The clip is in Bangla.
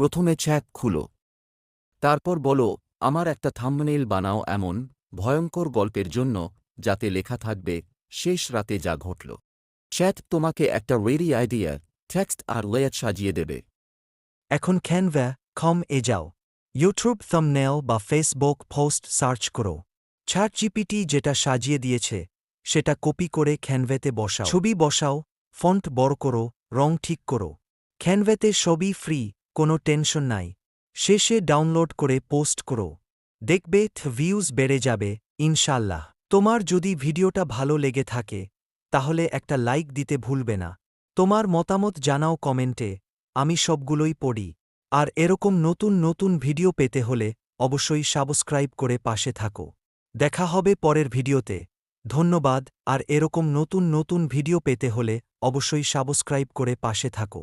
প্রথমে চ্যাট খুলো। তারপর বলো, আমার একটা থাম্বনেইল বানাও এমন, ভয়ঙ্কর গল্পের জন্য, যাতে লেখা থাকবে, শেষ রাতে যা ঘটল। চ্যাট তোমাকে একটা রেডি আইডিয়া টেক্সট আর লেয়ার সাজিয়ে দেবে। এখন ক্যানভা কম এ যাও। ইউটিউব থামনেল বা ফেসবুক পোস্ট সার্চ করো। ছাট জিপিটি যেটা সাজিয়ে দিয়েছে, সেটা কপি করে ক্যানভেতে বসাও। ছবি বসাও ফন্ট বড় করো, রং ঠিক করো। ক্যানভেতে সবই ফ্রি কোনো টেনশন নাই। শেষে ডাউনলোড করে পোস্ট করো। দেখবে ভিউজ বেড়ে যাবে ইনশাল্লাহ তোমার যদি ভিডিওটা ভালো লেগে থাকে, তাহলে একটা লাইক দিতে ভুলবে না। তোমার মতামত জানাও কমেন্টে, আমি সবগুলোই পড়ি। আর এরকম নতুন নতুন ভিডিও পেতে হলে অবশ্যই সাবস্ক্রাইব করে পাশে থাকো। দেখা হবে পরের ভিডিওতে। ধন্যবাদ, আর এরকম নতুন নতুন ভিডিও পেতে হলে অবশ্যই সাবস্ক্রাইব করে পাশে থাকো।